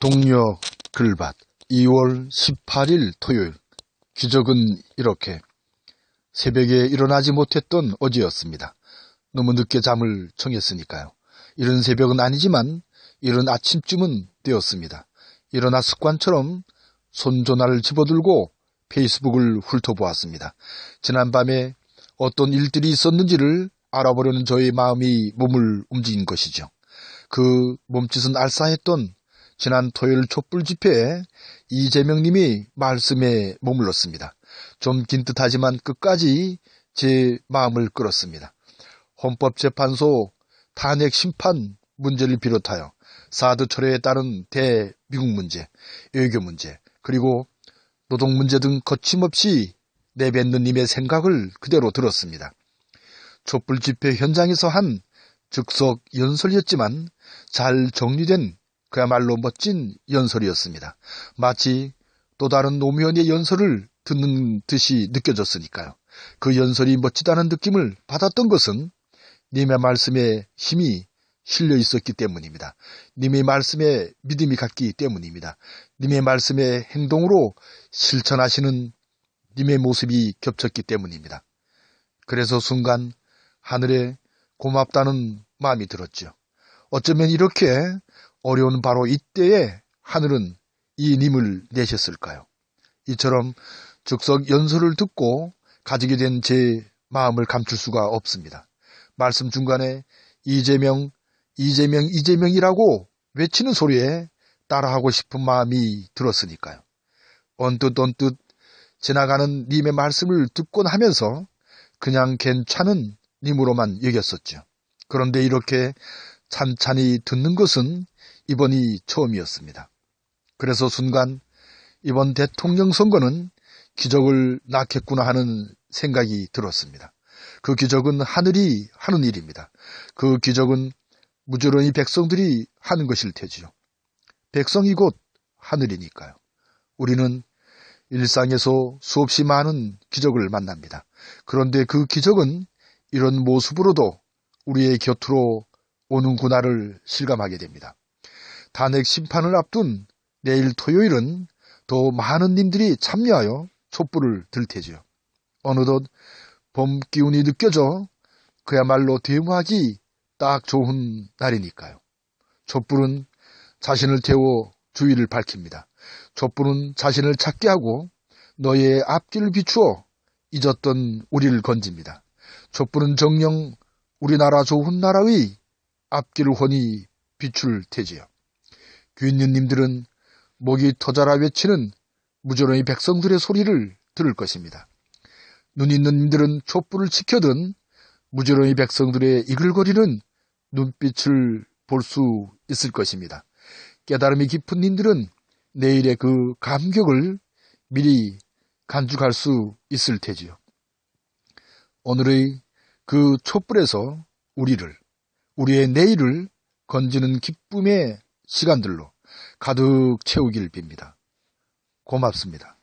동력 글밭 2월 18일 토요일 기적은 이렇게 새벽에 일어나지 못했던 어제였습니다. 너무 늦게 잠을 청했으니까요. 이런 새벽은 아니지만 이런 아침쯤은 되었습니다. 일어나 습관처럼 손전화를 집어들고 페이스북을 훑어보았습니다. 지난밤에 어떤 일들이 있었는지를 알아보려는 저의 마음이 몸을 움직인 것이죠. 그 몸짓은 알싸했던 지난 토요일 촛불 집회에 이재명 님이 말씀에 머물렀습니다. 좀 긴 듯하지만 끝까지 제 마음을 끌었습니다. 헌법재판소 탄핵 심판 문제를 비롯하여 사드 철회에 따른 대미국 문제, 외교 문제, 그리고 노동 문제 등 거침없이 내뱉는 님의 생각을 그대로 들었습니다. 촛불 집회 현장에서 한 즉석 연설이었지만 잘 정리된 그야말로 멋진 연설이었습니다. 마치 또 다른 노무현의 연설을 듣는 듯이 느껴졌으니까요. 그 연설이 멋지다는 느낌을 받았던 것은 님의 말씀에 힘이 실려 있었기 때문입니다. 님의 말씀에 믿음이 갔기 때문입니다. 님의 말씀에 행동으로 실천하시는 님의 모습이 겹쳤기 때문입니다. 그래서 순간 하늘에 고맙다는 마음이 들었죠. 어쩌면 이렇게 어려운 바로 이때에 하늘은 이 님을 내셨을까요? 이처럼 즉석 연설을 듣고 가지게 된 제 마음을 감출 수가 없습니다. 말씀 중간에 이재명, 이재명, 이재명이라고 외치는 소리에 따라하고 싶은 마음이 들었으니까요. 언뜻 언뜻 지나가는 님의 말씀을 듣곤 하면서 그냥 괜찮은 님으로만 여겼었죠. 그런데 이렇게 찬찬히 듣는 것은 이번이 처음이었습니다. 그래서 순간 이번 대통령 선거는 기적을 낳겠구나 하는 생각이 들었습니다. 그 기적은 하늘이 하는 일입니다. 그 기적은 무조건이 백성들이 하는 것일 테지요. 백성이 곧 하늘이니까요. 우리는 일상에서 수없이 많은 기적을 만납니다. 그런데 그 기적은 이런 모습으로도 우리의 곁으로 오는구나를 실감하게 됩니다. 탄핵 심판을 앞둔 내일 토요일은 더 많은 님들이 참여하여 촛불을 들 테지요. 어느덧 봄 기운이 느껴져 그야말로 대모하기 딱 좋은 날이니까요. 촛불은 자신을 태워 주위를 밝힙니다. 촛불은 자신을 찾게 하고 너의 앞길을 비추어 잊었던 우리를 건집니다. 촛불은 정령 우리나라 좋은 나라의 앞길을 훤히 비출 테지요. 귀인님들은 목이 터져라 외치는 무조론의 백성들의 소리를 들을 것입니다. 눈 있는 님들은 촛불을 지켜든 무조론의 백성들의 이글거리는 눈빛을 볼 수 있을 것입니다. 깨달음이 깊은 님들은 내일의 그 감격을 미리 간직할 수 있을 테지요. 오늘의 그 촛불에서 우리를, 우리의 내일을 건지는 기쁨의 시간들로 가득 채우길 빕니다. 고맙습니다.